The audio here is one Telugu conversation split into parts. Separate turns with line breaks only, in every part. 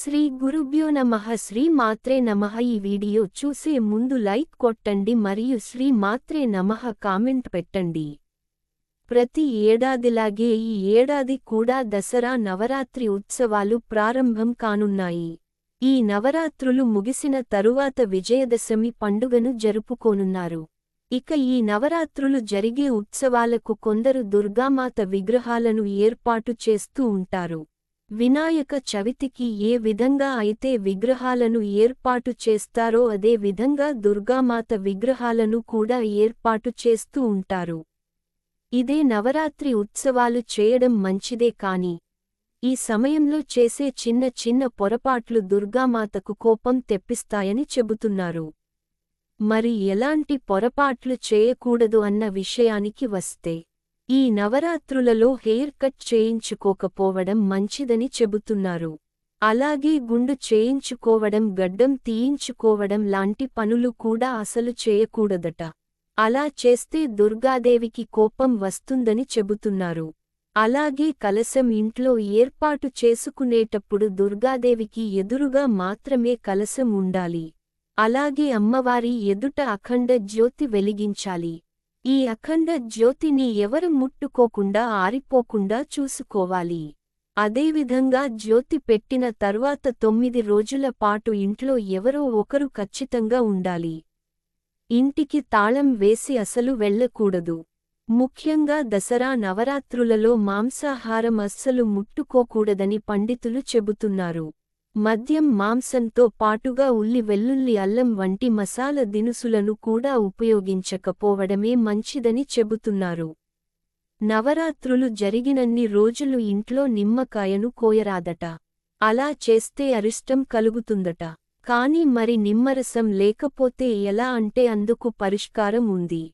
శ్రీ గురుభ్యో నమః శ్రీ మాత్రే నమః. ఈ వీడియో చూసే ముందు లైక్ కొట్టండి మరియు శ్రీ మాత్రే నమః కామెంట్ పెట్టండి. ప్రతి ఏడాదిలాగే ఈ ఏడాది కూడా దసరా నవరాత్రి ఉత్సవాలు ప్రారంభం కానున్నాయి. ఈ నవరాత్రులు ముగిసిన తరువాత విజయదశమి పండుగను జరుపుకోనున్నారు. ఇక ఈ నవరాత్రులు జరిగే ఉత్సవాలకు కొందరు దుర్గామాత విగ్రహాలను ఏర్పాటు చేస్తూ ఉంటారు. వినాయక చవితికి ఏ విధంగా అయితే విగ్రహాలను ఏర్పాటు చేస్తారో అదే విధంగా దుర్గామాత విగ్రహాలను కూడా ఏర్పాటు చేస్తూ ఉంటారు. ఇదే నవరాత్రి ఉత్సవాలు చేయడం మంచిదే కాని ఈ సమయంలో చేసే చిన్న చిన్న పొరపాట్లు దుర్గామాతకు కోపం తెప్పిస్తాయని చెబుతున్నారు. మరి ఎలాంటి పొరపాట్లు చేయకూడదు అన్న విషయానికి వస్తే ఈ నవరాత్రులలో హెయిర్ కట్ చేయించుకోకపోవడం మంచిదని చెబుతున్నారు. అలాగే గుండు చేయించుకోవడం గడ్డం తీయించుకోవడం లాంటి పనులు కూడా అసలు చేయకూడదట. అలా చేస్తే దుర్గాదేవికి కోపం వస్తుందని చెబుతున్నారు. అలాగే కలశం ఇంట్లో ఏర్పాటు చేసుకునేటప్పుడు దుర్గాదేవికి ఎదురుగా మాత్రమే కలశం ఉండాలి. అలాగే అమ్మవారి ఎదుట అఖండ జ్యోతి వెలిగించాలి. ఈ అఖండ జ్యోతిని ఎవరు ముట్టుకోకుండా ఆరిపోకుండా చూసుకోవాలి. అదేవిధంగా జ్యోతి పెట్టిన తర్వాత తొమ్మిది రోజుల పాటు ఇంట్లో ఎవరో ఒకరు ఖచ్చితంగా ఉండాలి. ఇంటికి తాళం వేసి అసలు వెళ్ళకూడదు. ముఖ్యంగా దసరా నవరాత్రులలో మాంసాహారం అస్సలు ముట్టుకోకూడదని పండితులు చెబుతున్నారు. మద్యం మాంసంతో పాటుగా ఉల్లి వెల్లుల్లి అల్లం వంటి మసాల దినుసులను కూడా ఉపయోగించకపోవడమే మంచిదని చెబుతున్నారు. నవరాత్రులు జరిగినన్ని రోజులు ఇంట్లో నిమ్మకాయను కోయరాదట. అలా చేస్తే అరిష్టం కలుగుతుందట. కాని మరి నిమ్మరసం లేకపోతే ఎలా అంటే అందుకు పరిష్కారం ఉంది.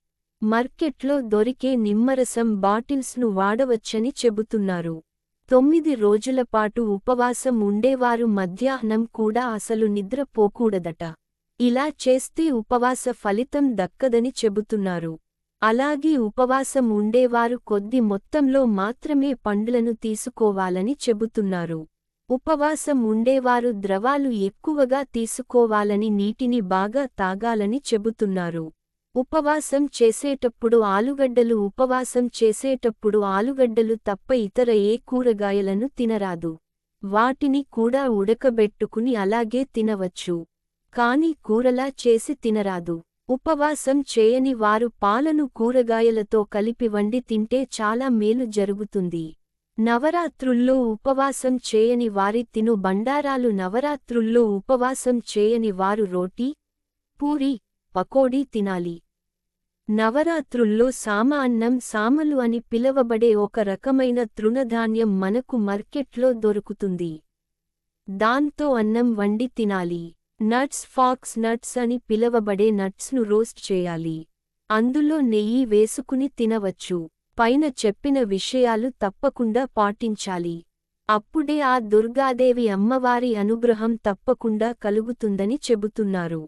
మార్కెట్లో దొరికే నిమ్మరసం బాటిల్స్ను వాడవచ్చని చెబుతున్నారు. తొమ్మిది రోజులపాటు ఉపవాసం ఉండేవారు మధ్యాహ్నం కూడా అసలు నిద్రపోకూడదట ఇలా చేస్తే ఉపవాస ఫలితం దక్కదని చెబుతున్నారు. అలాగే ఉపవాసం ఉండేవారు కొద్ది మొత్తంలో మాత్రమే పండ్లను తీసుకోవాలని చెబుతున్నారు. ఉపవాసం ఉండేవారు ద్రవాలు ఎక్కువగా తీసుకోవాలని నీటిని బాగా తాగాలని చెబుతున్నారు. ఉపవాసం చేసేటప్పుడు ఆలుగడ్డలు ఉపవాసం చేసేటప్పుడు ఆలుగడ్డలు తప్ప ఇతర ఏ కూరగాయలను తినరాదు. వాటిని కూడా ఉడకబెట్టుకుని అలాగే తినవచ్చు. కాని కూరలా చేసి తినరాదు. ఉపవాసం చేయని వారు పాలను కూరగాయలతో కలిపి వండి తింటే చాలా మేలు జరుగుతుంది. నవరాత్రుల్లో ఉపవాసం చేయని వారి తిను బండారాలు నవరాత్రుల్లో ఉపవాసం చేయని వారు రోటీ పూరి పకోడీ తినాలి. నవరాత్రుల్లో సామ అన్నం సామలు అని పిలవబడే ఒక రకమైన తృణధాన్యం మనకు మార్కెట్లో దొరుకుతుంది. దాంతో అన్నం వండి తినాలి. నట్స్ ఫాక్స్ నట్స్ అని పిలవబడే నట్స్ను రోస్ట్ చేయాలి. అందులో నెయ్యి వేసుకుని తినవచ్చు. పైన చెప్పిన విషయాలు తప్పకుండా పాటించాలి. అప్పుడే ఆ దుర్గాదేవి అమ్మవారి అనుగ్రహం తప్పకుండా కలుగుతుందని చెబుతున్నారు.